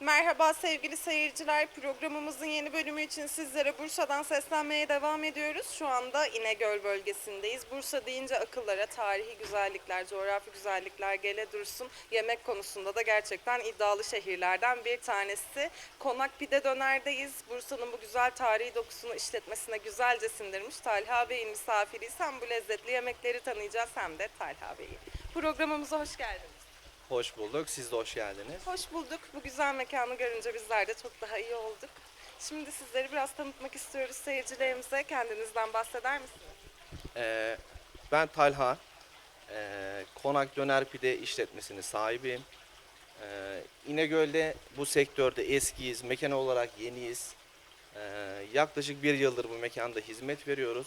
Merhaba sevgili seyirciler. Programımızın yeni bölümü için sizlere Bursa'dan seslenmeye devam ediyoruz. Şu anda İnegöl bölgesindeyiz. Bursa deyince akıllara tarihi güzellikler, coğrafi güzellikler gele dursun. Yemek konusunda da gerçekten iddialı şehirlerden bir tanesi. Konak Pide Döner'deyiz. Bursa'nın bu güzel tarihi dokusunu işletmesine güzelce sindirmiş Talha Bey'in misafiriyiz. Hem bu lezzetli yemekleri tanıyacağız hem de Talha Bey'i. Programımıza hoş geldiniz. Hoş bulduk. Siz de hoş geldiniz. Hoş bulduk. Bu güzel mekanı görünce bizler de çok daha iyi olduk. Şimdi sizleri biraz tanıtmak istiyoruz seyircilerimize. Kendinizden bahseder misiniz? Ee, ben Talha. Ee, Konak Döner Pide işletmesinin sahibiyim. Ee, İnegöl'de bu sektörde eskiyiz. Mekan olarak yeniyiz. Ee, yaklaşık bir yıldır bu mekanda hizmet veriyoruz.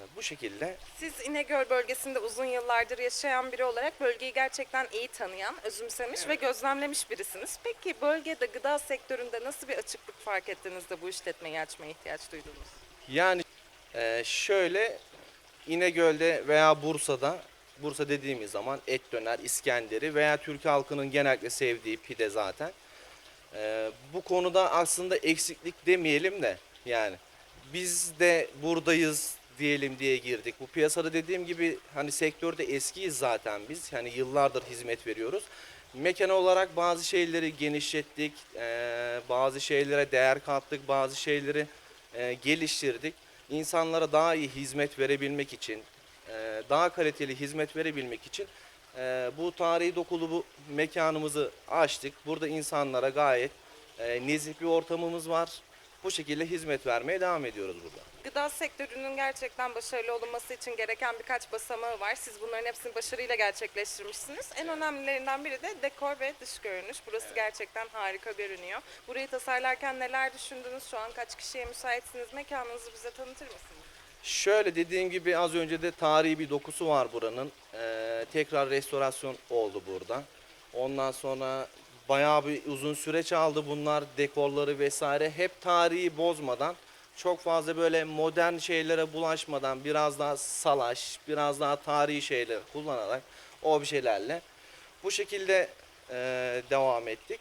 Ee, bu şekilde Siz İnegöl bölgesinde uzun yıllardır yaşayan biri olarak bölgeyi gerçekten iyi tanıyan, özümsemiş ve gözlemlemiş birisiniz. Peki bölgede gıda sektöründe nasıl bir açıklık fark ettiniz de bu işletmeyi açmaya ihtiyaç duydunuz? Yani e, şöyle İnegöl'de veya Bursa'da Bursa dediğimiz zaman et döner, İskender'i veya Türk halkının genellikle sevdiği pide zaten. E, bu konuda aslında eksiklik demeyelim de yani biz de buradayız diyelim diye girdik. Bu piyasada dediğim gibi hani sektörde eskiyiz zaten biz. Yani yıllardır hizmet veriyoruz. Mekan olarak bazı şeyleri genişlettik, bazı şeylere değer kattık, bazı şeyleri geliştirdik. İnsanlara daha iyi hizmet verebilmek için, daha kaliteli hizmet verebilmek için bu tarihi dokulu bu mekanımızı açtık. Burada insanlara gayet nezih bir ortamımız var. Bu şekilde hizmet vermeye devam ediyoruz burada. Gıda sektörünün gerçekten başarılı olunması için gereken birkaç basamağı var. Siz bunların hepsini başarıyla gerçekleştirmişsiniz. En önemlilerinden biri de dekor ve dış görünüş. Burası gerçekten harika görünüyor. Burayı tasarlarken neler düşündünüz? Şu an kaç kişiye müsaitsiniz? Mekanınızı bize tanıtır mısınız? Şöyle dediğim gibi az önce de tarihi bir dokusu var buranın. Ee, tekrar restorasyon oldu burada. Ondan sonra bayağı bir uzun süreç aldı bunlar dekorları vesaire. Hep tarihi bozmadan çok fazla böyle modern şeylere bulaşmadan biraz daha salaş, biraz daha tarihi şeyler kullanarak o bir şeylerle bu şekilde e, devam ettik.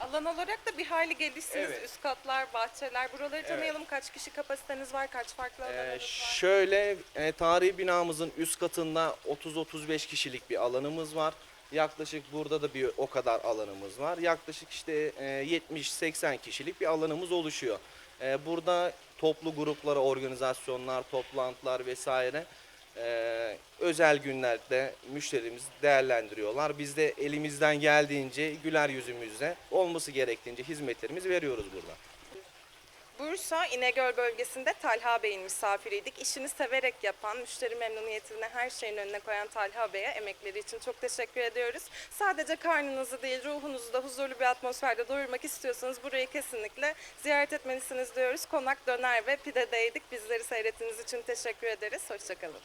Alan olarak da bir hayli gelişsiniz. Evet. Üst katlar, bahçeler. Buraları tanıyalım. Kaç kişi kapasiteniz var? Kaç farklı Ee, alanınız var? şöyle e, tarihi binamızın üst katında 30-35 kişilik bir alanımız var. Yaklaşık burada da bir o kadar alanımız var. Yaklaşık işte e, 70-80 kişilik bir alanımız oluşuyor. E, burada toplu gruplara, organizasyonlar, toplantılar vesaire e, özel günlerde müşterimiz değerlendiriyorlar. Biz de elimizden geldiğince güler yüzümüzle olması gerektiğince hizmetlerimizi veriyoruz burada. Bursa İnegöl bölgesinde Talha Bey'in misafiriydik. İşini severek yapan, müşteri memnuniyetini her şeyin önüne koyan Talha Bey'e emekleri için çok teşekkür ediyoruz. Sadece karnınızı değil ruhunuzu da huzurlu bir atmosferde doyurmak istiyorsanız burayı kesinlikle ziyaret etmelisiniz diyoruz. Konak Döner ve Pide'deydik. Bizleri seyrettiğiniz için teşekkür ederiz. Hoşçakalın.